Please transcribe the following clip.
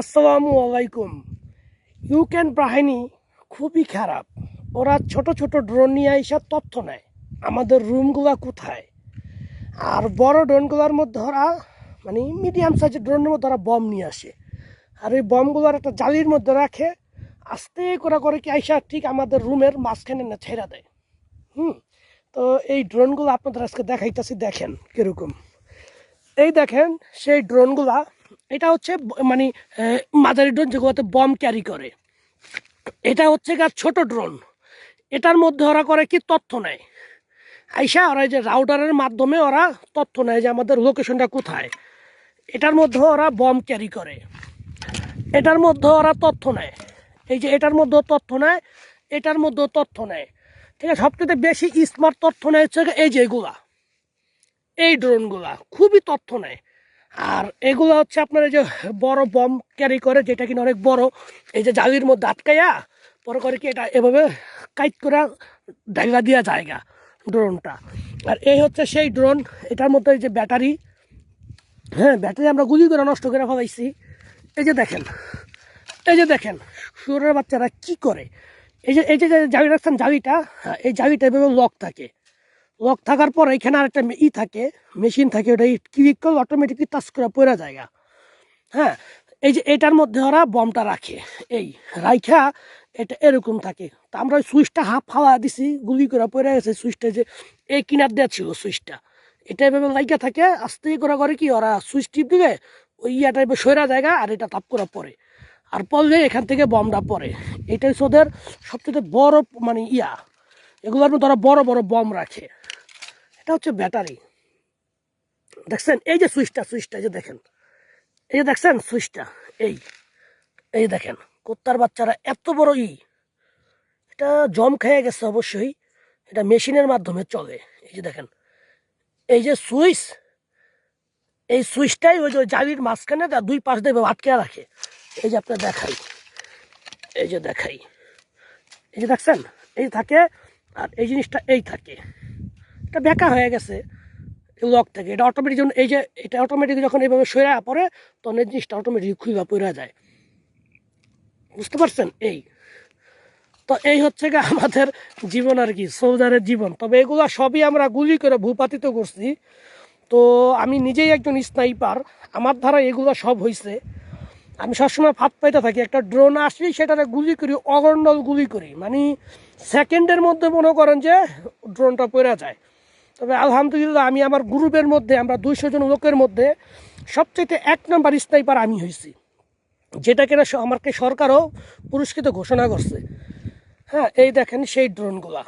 আসসালামু আলাইকুম। ইউক্রেন বাহিনী খুবই খারাপ। ওরা ছোট ছোট ড্রোন নিয়ে এসে তথ্য নেয়, আমাদের রুমগুলা কোথায়? আর বড় ড্রোনগুলোর মধ্যে ওরা মানে মিডিয়াম সাইজের ড্রোনের মধ্যে ওরা বম নিয়ে আসে। আর ওই বমগুলোর একটা জালির মধ্যে রাখে, আস্তে করে করে কি আইসা ঠিক আমাদের রুমের মাঝখানে না ছেড়া দেয়। হুম, তো এই ড্রোনগুলো আপনাদের আজকে দেখাইতেছি, দেখেন কীরকম। এই দেখেন, সেই ড্রোনগুলা এটা হচ্ছে মানে মাঝারি ড্রোন যেগুলোতে বম ক্যারি করে। এটা হচ্ছে গা ছোট ড্রোন। এটার মধ্যে ওরা করে কি তথ্য নেয়? আইসা ওরা যে রাউটারের মাধ্যমে ওরা তথ্য নেয় যে আমাদের লোকেশনটা কোথায়। এটার মধ্যে ওরা বম ক্যারি করে। এটার মধ্যে ওরা তথ্য নেয়। এই যে এটার মধ্যেও তথ্য নেয়, এটার মধ্যেও তথ্য নেয়। ঠিক আছে, সবচেয়ে বেশি স্মার্ট তথ্য নেয় হচ্ছে এই যে এগুলা। এই ড্রোনগুলা। খুবই তথ্য নেয়। আর এগুলো হচ্ছে আপনার এই যে বড় বম ক্যারি করে যেটা কিনা অনেক বড়। এই যে জালির মধ্যে আটকাইয়া পরে করে কি এটা এভাবে কাইট করে ডাইলা দিয়া জায়গা ড্রোনটা। আর এই হচ্ছে সেই ড্রোন এটার মধ্যে এই যে ব্যাটারি। হ্যাঁ ব্যাটারি আমরা গুলি করে নষ্ট করে ফেলাইছি। এই যে দেখেন এই যে দেখেন শুয়োরের বাচ্চারা কি করে? এই যে এই যে জালি রাখছেন জালিটা হ্যাঁ, এই জালিটা এভাবে লক থাকে। লক থাকার পর এখানে আরেকটা মে- ই থাকে মেশিন থাকে, ওটা ক্লিক করলে অটোমেটিকলি টাচ করে পড়ে জায়গা হ্যাঁ এই যে এটার মধ্যে ওরা বমটা রাখে। এই রাইখা এটা এরকম থাকে। তা আমরা ওই সুইচটা হাফ হাওয়া দিছি, গুলি করে পড়ে গেছে সুইচটা যে এই কিনার দেওয়া ছিল সুইচটা এটা এভাবে লাইকা থাকে, আস্তে করে করে কি ওরা সুইচ টিপ দিলে ওই ইয়াটা এবার সৈরা জায়গা আর এটা তাপ করে পড়ে। আর পড়লে এখান থেকে বমটা পড়ে। এটাই ওদের সবচেয়ে বড় মানে ইয়া। এগুলোর মধ্যে ওরা বড় বড় বম রাখে। এটা হচ্ছে ব্যাটারি। দেখছেন? এই যে সুইচটা সুইচটা, এই যে দেখেন। এই যে দেখছেন? সুইচটা, এই এই দেখেন। কুত্তার বাচ্চারা এত বড় ই। এটা জম খেয়ে গেছে অবশ্যই। এটা মেশিনের মাধ্যমে চলে। এই যে দেখেন। এই যে সুইচ, এই সুইচটাই ওই যে জালির মাঝখানে দুই পাশ দিয়ে আটকে রাখে। এই যে আপনার দেখাই। এই যে দেখাই। এই যে দেখছেন? এই থাকে আর এই জিনিসটা এই থাকে। এটা বেকা হয়ে গেছে লক থেকে। এটা অটোমেটিক যখন এই যে, এটা অটোমেটিক যখন এইভাবে সরে পড়ে, তখন এই জিনিসটা অটোমেটিক খুইবা পড়ে যায়। বুঝতে পারছেন? এই। তো এই হচ্ছে গিয়ে আমাদের জীবন আর কি সোলজারের জীবন। তবে এগুলো সবই আমরা গুলি করে ভূপাতিত করছি। তো আমি নিজেই একজন স্নাইপার আমার দ্বারা এগুলো সব হয়েছে আমি সবসময় ফাঁদ পাইতে থাকি, একটা ড্রোন আসলেই সেটাতে গুলি করি অগণ্ডল গুলি করি। মানে সেকেন্ডের মধ্যে মনে করেন যে ড্রোনটা পড়ে যায়। তবে আলহামদুলিল্লাহ আমি আমার গ্রুপের মধ্যে, আমরা দুইশো জন লোকের মধ্যে সবচেয়ে এক নম্বর স্নাইপার আমি হয়েছি। যেটা কিনা আমাকে সরকারও পুরস্কৃত ঘোষণা করছে। হ্যাঁ এই দেখেন সেই ড্রোনগুলা।